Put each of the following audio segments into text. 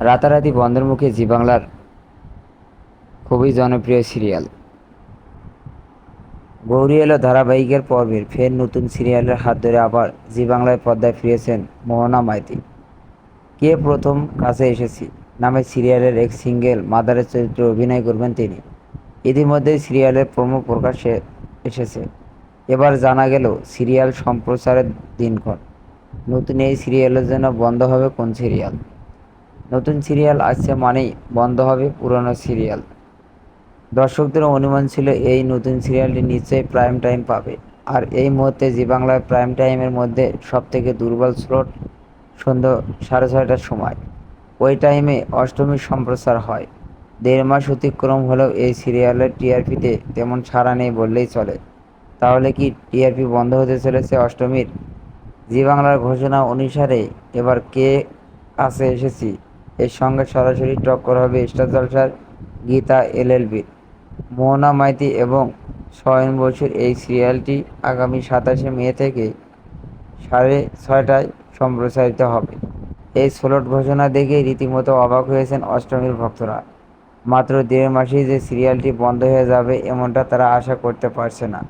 রাতারাতি বন্ধের মুখে জি বাংলার খুবই জনপ্রিয় সিরিয়াল। গৌরী এলো ধারাবাহিকের পর্বের ফের নতুন সিরিয়ালের হাত ধরে আবার জি বাংলায় পর্দায় ফিরেছেন মোহনা মাইতি। কে প্রথম কাছে এসেছি নামে সিরিয়ালের এক সিঙ্গেল মাদারের চরিত্রে অভিনয় করবেন তিনি। ইতিমধ্যে সিরিয়ালের প্রমো প্রকাশে এসেছে। এবার জানা গেল সিরিয়াল সম্প্রচারের দিনক্ষণ। নতুন এই সিরিয়ালের জন্য বন্ধ হবে কোন সিরিয়াল? নতুন সিরিয়াল আসছে মানেই বন্ধ হবে পুরনো সিরিয়াল। দর্শকদের অনুমান ছিল এই নতুন সিরিয়ালটি নিশ্চয়ই প্রাইম টাইম পাবে। আর এই মুহূর্তে জি বাংলার প্রাইম টাইমের মধ্যে সবথেকে দুর্বল স্লট সন্ধ্যা সাড়ে ছয়টার সময়। ওই টাইমে অষ্টমীর সম্প্রচার হয়। দেড় মাস অতিক্রম হলেও এই সিরিয়ালের টিআরপিতে তেমন ছাড়া নেই বললেই চলে। তাহলে কি টিআরপি বন্ধ হতে চলেছে অষ্টমীর? জি বাংলার ঘোষণা অনুসারে এবার কে কাছে এসেছি? এর সঙ্গে সরাসরি টক্কর হবে স্টার জলসার গীতা এলএলবির মোহনা মাইতি এবং সয়ন বসুর এই সিরিয়ালটি আগামী সাতাশে মে থেকে সাড়ে ছয়টায় সম্প্রচারিত হবে। এই স্লট ঘোষণা দেখে রীতিমতো অবাক হয়েছেন অষ্টমীর ভক্তরা। মাত্র দেড় মাসেই যে সিরিয়ালটি বন্ধ হয়ে যাবে এমনটা তারা আশা করতে পারছে না।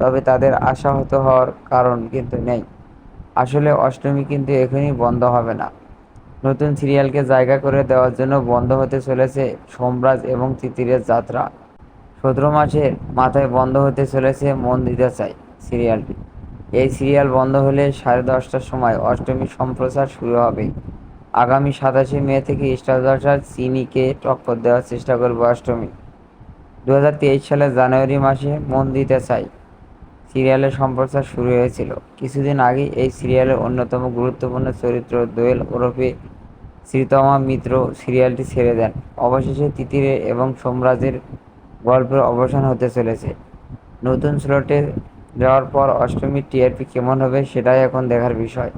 তবে তাদের আশাহত হওয়ার কারণ কিন্তু নেই। আসলে অষ্টমী কিন্তু এখনই বন্ধ হবে না। নতুন সিরিয়ালকে জায়গা করে দেওয়ার জন্য বন্ধ হতে চলেছে সোমরাজ এবং তিতিরের যাত্রা। সতেরো মাসের মাথায় বন্ধ হতে চলেছে মন দিতে চাই সিরিয়ালটি। এই সিরিয়াল বন্ধ হলে সাড়ে দশটার সময় অষ্টমী সম্প্রচার শুরু হবে। আগামী সাতাশে মে থেকে স্টার জলসার চিনিকে টক্কর দেওয়ার চেষ্টা করবে অষ্টমী। দুহাজার তেইশ সালের জানুয়ারি মাসে মন দিতে চাই সিরিয়ালের সম্প্রচার শুরু হয়েছিল। কিছুদিন আগে এই সিরিয়ালের অন্যতম গুরুত্বপূর্ণ চরিত্র দোয়েল ওরফে শ্রীতমা মিত্র সিরিয়ালটি ছেড়ে দেন। অবশেষে তিতিরে এবং সোমরাজের গল্পের অবসান হতে চলেছে। নতুন স্লটে যাওয়ার পর অষ্টমীর টিআরপি কেমন হবে সেটাই এখন দেখার বিষয়।